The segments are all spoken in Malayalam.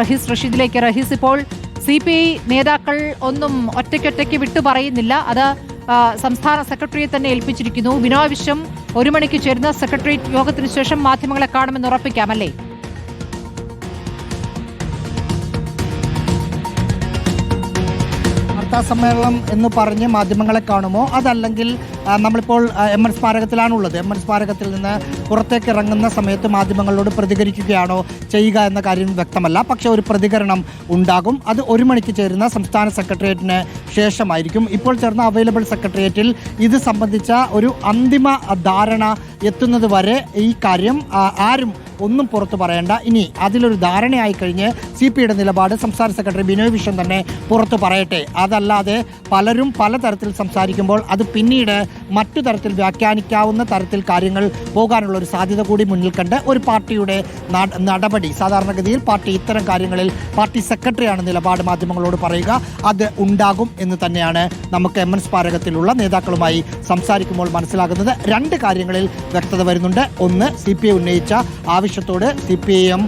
റഹീസ് റഷീദിലേക്ക്. റഹീസ് ഇപ്പോൾ സി പി ഐ നേതാക്കൾ ഒന്നും ഒറ്റയ്ക്കൊറ്റയ്ക്ക് വിട്ടു പറയുന്നില്ല. അത് സംസ്ഥാന സെക്രട്ടറിയെ തന്നെ ഏൽപ്പിച്ചിരിക്കുന്നു. ബിനോയ് വിശ്വം ഒരു മണിക്ക് ചേരുന്ന സെക്രട്ടേറിയറ്റ് യോഗത്തിന് ശേഷം മാധ്യമങ്ങളെ കാണുമെന്ന് ഉറപ്പിക്കാം അല്ലേ? വാർത്താ സമ്മേളനം എന്ന് പറഞ്ഞ് മാധ്യമങ്ങളെ കാണുമോ? അതല്ലെങ്കിൽ നമ്മളിപ്പോൾ എം എൻ സ്മാരകത്തിലാണുള്ളത് എം എൻ സ്മാരകത്തിൽ നിന്ന് പുറത്തേക്ക് ഇറങ്ങുന്ന സമയത്ത് മാധ്യമങ്ങളോട് പ്രതികരിക്കുകയാണോ ചെയ്യുക എന്ന കാര്യം വ്യക്തമല്ല. പക്ഷേ ഒരു പ്രതികരണം ഉണ്ടാകും. അത് ഒരു മണിക്ക് ചേരുന്ന സംസ്ഥാന സെക്രട്ടേറിയറ്റിന് ശേഷമായിരിക്കും. ഇപ്പോൾ ചേർന്ന അവൈലബിൾ സെക്രട്ടേറിയറ്റിൽ ഇത് സംബന്ധിച്ച ഒരു അന്തിമ ധാരണ എത്തുന്നത് വരെ ഈ കാര്യം ആരും ഒന്നും പുറത്തു പറയേണ്ട. ഇനി അതിലൊരു ധാരണയായി കഴിഞ്ഞ് സി പി ഐയുടെ നിലപാട് സംസ്ഥാന സെക്രട്ടറി ബിനോയ് വിശ്വം തന്നെ പുറത്തു പറയട്ടെ. അതല്ലാതെ പലരും പലതരത്തിൽ സംസാരിക്കുമ്പോൾ അത് പിന്നീട് മറ്റു തരത്തിൽ വ്യാഖ്യാനിക്കാവുന്ന തരത്തിൽ കാര്യങ്ങൾ പോകാനുള്ള ഒരു സാധ്യത കൂടി മുന്നിൽ കണ്ട് ഒരു പാർട്ടിയുടെ നടപടി. സാധാരണഗതിയിൽ പാർട്ടി ഇത്തരം കാര്യങ്ങളിൽ പാർട്ടി സെക്രട്ടറിയാണ് നിലപാട് മാധ്യമങ്ങളോട് പറയുക. അത് ഉണ്ടാകും എന്ന് തന്നെയാണ് നമുക്ക് എം എൻ സ്മാരകത്തിലുള്ള നേതാക്കളുമായി സംസാരിക്കുമ്പോൾ മനസ്സിലാകുന്നത്. രണ്ട് കാര്യങ്ങളിൽ വ്യക്തത വരുന്നുണ്ട്. ഒന്ന് സി പി ഐ ഉന്നയിച്ച ആവശ്യത്തോട് C P M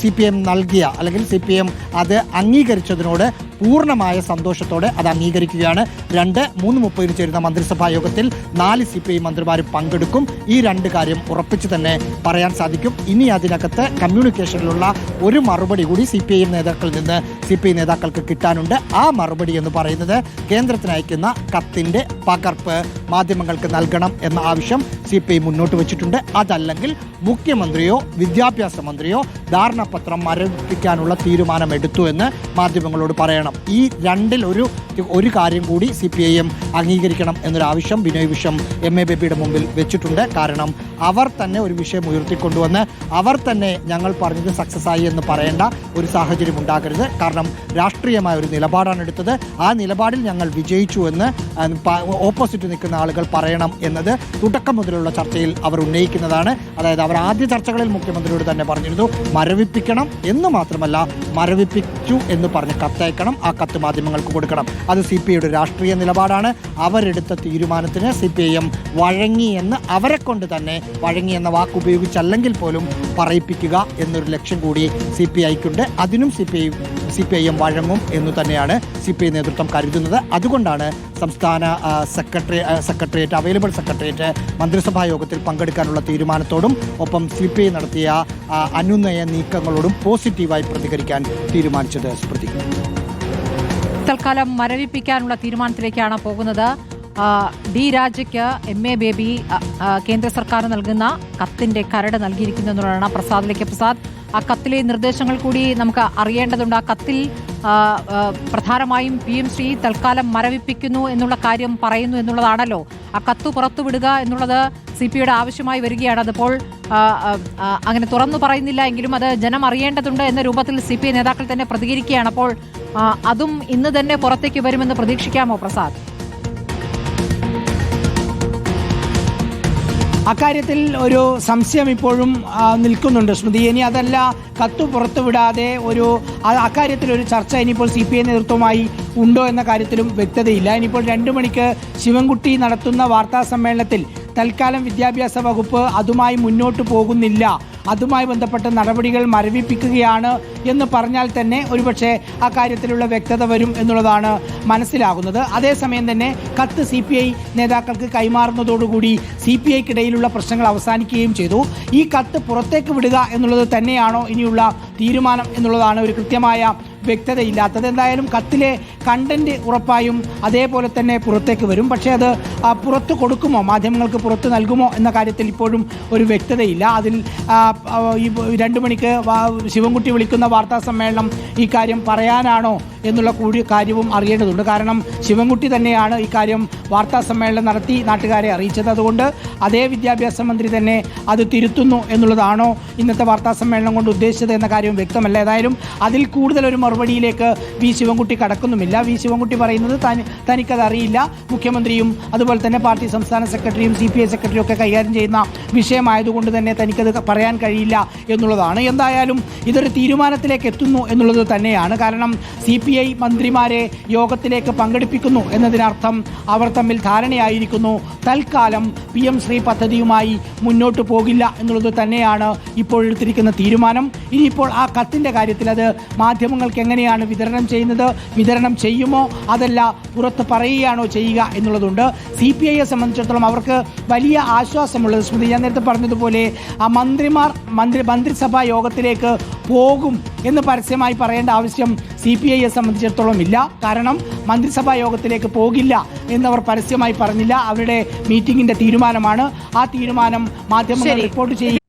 C P M നൽകിയ അല്ലെങ്കിൽ സി പി എം അത് അംഗീകരിച്ചതിനോട് പൂർണമായ സന്തോഷത്തോടെ അത് അംഗീകരിക്കുകയാണ്. രണ്ട് മൂന്ന് മുപ്പതിന് ചേരുന്ന മന്ത്രിസഭാ യോഗത്തിൽ നാല് സി പി ഐ മന്ത്രിമാർ പങ്കെടുക്കും. ഈ രണ്ട് കാര്യം ഉറപ്പിച്ചു തന്നെ പറയാൻ സാധിക്കും. ഇനി അതിനകത്ത് കമ്മ്യൂണിക്കേഷനിലുള്ള ഒരു മറുപടി കൂടി സി പി ഐ നേതാക്കളിൽ നിന്ന് സി പി ഐ നേതാക്കൾക്ക് കിട്ടാനുണ്ട്. ആ മറുപടി എന്ന് പറയുന്നത് കേന്ദ്രത്തിന് അയക്കുന്ന കത്തിന്റെ പകർപ്പ് മാധ്യമങ്ങൾക്ക് നൽകണം എന്ന ആവശ്യം സി പി ഐ മുന്നോട്ട് വെച്ചിട്ടുണ്ട്. അതല്ലെങ്കിൽ മുഖ്യമന്ത്രിയോ വിദ്യാഭ്യാസ മന്ത്രിയോ ധാരണാപത്രം മരവിപ്പിക്കാനുള്ള തീരുമാനമെടുത്തു എന്ന് മാധ്യമങ്ങളോട് പറയണം. ഈ രണ്ടിൽ ഒരു ഒരു കാര്യം കൂടി സി പി ഐ എം അംഗീകരിക്കണം എന്നൊരാവശ്യം ബിനോയ് വിശ്വം എം എ ബേബിയുടെ മുമ്പിൽ വെച്ചിട്ടുണ്ട്. കാരണം അവർ തന്നെ ഒരു വിഷയം ഉയർത്തിക്കൊണ്ടുവന്ന് അവർ തന്നെ ഞങ്ങൾ പറഞ്ഞത് സക്സസ് ആയി എന്ന് പറയേണ്ട ഒരു സാഹചര്യം ഉണ്ടാക്കരുത് കാരണം രാഷ്ട്രീയമായ ഒരു നിലപാടാണ് എടുത്തത്. ആ നിലപാടിൽ ഞങ്ങൾ വിജയിച്ചു എന്ന് ഓപ്പോസിറ്റ് നിൽക്കുന്ന ആളുകൾ പറയണം എന്നത് തുടക്കം മുതലുള്ള ചർച്ചയിൽ അവർ ഉന്നയിക്കുന്നതാണ്. അതായത് അവർ ആദ്യ ചർച്ചകളിൽ മുഖ്യമന്ത്രിയോട് തന്നെ പറഞ്ഞിരുന്നു മരവിപ്പിക്കണം എന്ന് മാത്രമല്ല മരവിപ്പിച്ചു എന്ന് പറഞ്ഞ് കത്തയക്കണം. ആ കത്ത് മാധ്യമങ്ങൾക്ക് കൊടുക്കണം. അത് സി പി ഐയുടെ രാഷ്ട്രീയ നിലപാടാണ്. അവരെടുത്ത തീരുമാനത്തിന് സി പി ഐ എം വഴങ്ങി എന്ന് അവരെ കൊണ്ട് തന്നെ വഴങ്ങി എന്ന വാക്ക് ഉപയോഗിച്ചല്ലെങ്കിൽ പോലും പറയിപ്പിക്കുക എന്നൊരു ലക്ഷ്യം കൂടി സി പി ഐക്കുണ്ട് അതിനും C P I C P I M വഴങ്ങും എന്ന് തന്നെയാണ് സി പി ഐ നേതൃത്വം കരുതുന്നത്. അതുകൊണ്ടാണ് സംസ്ഥാന സെക്രട്ടറി സെക്രട്ടേറിയറ്റ് അവൈലബിൾ സെക്രട്ടേറിയറ്റ് മന്ത്രിസഭാ യോഗത്തിൽ പങ്കെടുക്കാനുള്ള തീരുമാനത്തോടും ഒപ്പം സി പി ഐ നടത്തിയ അനുനയ നീക്കങ്ങളോടും പോസിറ്റീവായി പ്രതികരിക്കാൻ തീരുമാനിച്ചത് സ്മൃതി. തൽക്കാലം മരവിപ്പിക്കാനുള്ള തീരുമാനത്തിലേക്കാണ് പോകുന്നത്. ഡി രാജയ്ക്ക് എം എ ബേബി കേന്ദ്ര സർക്കാർ നൽകുന്ന കത്തിന്റെ കരട് നൽകിയിരിക്കുന്നു എന്നുള്ളതാണ് പ്രസാദിലേക്ക്. പ്രസാദ് ആ കത്തിലെ നിർദ്ദേശങ്ങൾ കൂടി നമുക്ക് അറിയേണ്ടതുണ്ട്. ആ കത്തിൽ പ്രധാനമായും പി എം ശ്രീ തൽക്കാലം മരവിപ്പിക്കുന്നു എന്നുള്ള കാര്യം പറയുന്നു എന്നുള്ളതാണല്ലോ. ആ കത്ത് പുറത്തുവിടുക എന്നുള്ളത് സി പി യുടെ ആവശ്യമായി വരികയാണ്. അതിപ്പോൾ അങ്ങനെ തുറന്നു പറയുന്നില്ല എങ്കിലും അത് ജനം അറിയേണ്ടതുണ്ട് എന്ന രൂപത്തിൽ സി പി ഐ നേതാക്കൾ തന്നെ പ്രതികരിക്കുകയാണ്. അപ്പോൾ അതും ഇന്ന് തന്നെ പുറത്തേക്ക് വരുമെന്ന് പ്രതീക്ഷിക്കാമോ പ്രസാദ്? അക്കാര്യത്തിൽ ഒരു സംശയം ഇപ്പോഴും നിൽക്കുന്നുണ്ട് സ്മൃതി ഇനി അതല്ല കത്ത് പുറത്തുവിടാതെ ഒരു അക്കാര്യത്തിൽ ഒരു ചർച്ച ഇനിയിപ്പോൾ സി പി ഐ നേതൃത്വമായി ഉണ്ടോ എന്ന കാര്യത്തിലും വ്യക്തതയില്ല. ഇനിയിപ്പോൾ രണ്ടു മണിക്ക് ശിവൻകുട്ടി നടത്തുന്ന വാർത്താ സമ്മേളനത്തിൽ തൽക്കാലം വിദ്യാഭ്യാസ വകുപ്പ് അതുമായി മുന്നോട്ട് പോകുന്നില്ല. അതുമായി ബന്ധപ്പെട്ട നടപടികൾ മരവിപ്പിക്കുകയാണ് എന്ന് പറഞ്ഞാൽ തന്നെ ഒരുപക്ഷെ ആ കാര്യത്തിലുള്ള വ്യക്തത വരും എന്നുള്ളതാണ് മനസ്സിലാകുന്നത്. അതേസമയം തന്നെ കത്ത് സി പി ഐ നേതാക്കൾക്ക് കൈമാറുന്നതോടുകൂടി സി പി ഐക്കിടയിലുള്ള പ്രശ്നങ്ങൾ അവസാനിക്കുകയും ചെയ്തു. ഈ കത്ത് പുറത്തേക്ക് വിടുക എന്നുള്ളത് തന്നെയാണോ ഇനിയുള്ള തീരുമാനം എന്നുള്ളതാണ് ഒരു കൃത്യമായ വ്യക്തതയില്ലാത്തത്. എന്തായാലും കത്തിലെ കണ്ടന്റ് ഉറപ്പായും അതേപോലെ തന്നെ പുറത്തേക്ക് വരും. പക്ഷേ അത് പുറത്ത് കൊടുക്കുമോ? മാധ്യമങ്ങൾക്ക് പുറത്ത് നൽകുമോ എന്ന കാര്യത്തിൽ ഇപ്പോഴും ഒരു വ്യക്തതയില്ല. അതിൽ ഈ രണ്ടു മണിക്ക് ശിവൻകുട്ടി വിളിക്കുന്ന വാർത്താ സമ്മേളനം ഈ കാര്യം പറയാനാണോ എന്നുള്ള കൂടി കാര്യവും അറിയേണ്ടതുണ്ട്. കാരണം ശിവൻകുട്ടി തന്നെയാണ് ഇക്കാര്യം കാര്യം വാർത്താ സമ്മേളനം നടത്തി നാട്ടുകാരെ അറിയിച്ചത്. അതുകൊണ്ട് അതേ വിദ്യാഭ്യാസ മന്ത്രി തന്നെ അത് തിരുത്തുന്നു എന്നുള്ളതാണോ ഇന്നത്തെ വാർത്താ സമ്മേളനം കൊണ്ട് ഉദ്ദേശിച്ചത് എന്ന കാര്യം വ്യക്തമല്ല. ഏതായാലും അതിൽ കൂടുതൽ ഒരു മറുപടിയിലേക്ക് വി ശിവൻകുട്ടി കടക്കുന്നുമില്ല. വി ശിവൻകുട്ടി പറയുന്നത് തനി തനിക്കത് അറിയില്ല മുഖ്യമന്ത്രിയും അതുപോലെ തന്നെ പാർട്ടി സംസ്ഥാന സെക്രട്ടറിയും സി പി ഐ സെക്രട്ടറിയും ഒക്കെ കൈകാര്യം ചെയ്യുന്ന വിഷയമായതുകൊണ്ട് തന്നെ തനിക്കത് പറയാൻ കഴിയില്ല എന്നുള്ളതാണ്. എന്തായാലും ഇതൊരു തീരുമാനത്തിലേക്ക് എത്തുന്നു എന്നുള്ളത് തന്നെയാണ്. കാരണം സി പി ഐ മന്ത്രിമാരെ യോഗത്തിലേക്ക് പങ്കെടുപ്പിക്കുന്നു എന്നതിനർത്ഥം അവർ തമ്മിൽ ധാരണയായിരിക്കുന്നു. തൽക്കാലം പി എം ശ്രീ പദ്ധതിയുമായി മുന്നോട്ട് പോകില്ല എന്നുള്ളത് തന്നെയാണ് ഇപ്പോൾ എടുത്തിരിക്കുന്ന തീരുമാനം. ഇനിയിപ്പോൾ ആ കത്തിന്റെ കാര്യത്തിൽ അത് മാധ്യമങ്ങൾക്ക് എങ്ങനെയാണ് വിതരണം ചെയ്യുന്നത്? വിതരണം ചെയ്യുമോ? അതല്ല പുറത്ത് പറയുകയാണോ ചെയ്യുക എന്നുള്ളതുണ്ട്. സി പി ഐയെ സംബന്ധിച്ചിടത്തോളം അവർക്ക് വലിയ ആശ്വാസമുള്ളത്. സ്മൃതി ഞാൻ നേരത്തെ പറഞ്ഞതുപോലെ ആ മന്ത്രിമാർ മന്ത്രി മന്ത്രിസഭാ യോഗത്തിലേക്ക് പോകും എന്ന് പരസ്യമായി പറയേണ്ട ആവശ്യം സി പി ഐയെ സംബന്ധിച്ചിടത്തോളം ഇല്ല. കാരണം മന്ത്രിസഭാ യോഗത്തിലേക്ക് പോകില്ല എന്നവർ പരസ്യമായി പറഞ്ഞില്ല. അവരുടെ മീറ്റിംഗിന്റെ തീരുമാനമാണ്. ആ തീരുമാനം മാധ്യമങ്ങൾ റിപ്പോർട്ട് ചെയ്യുക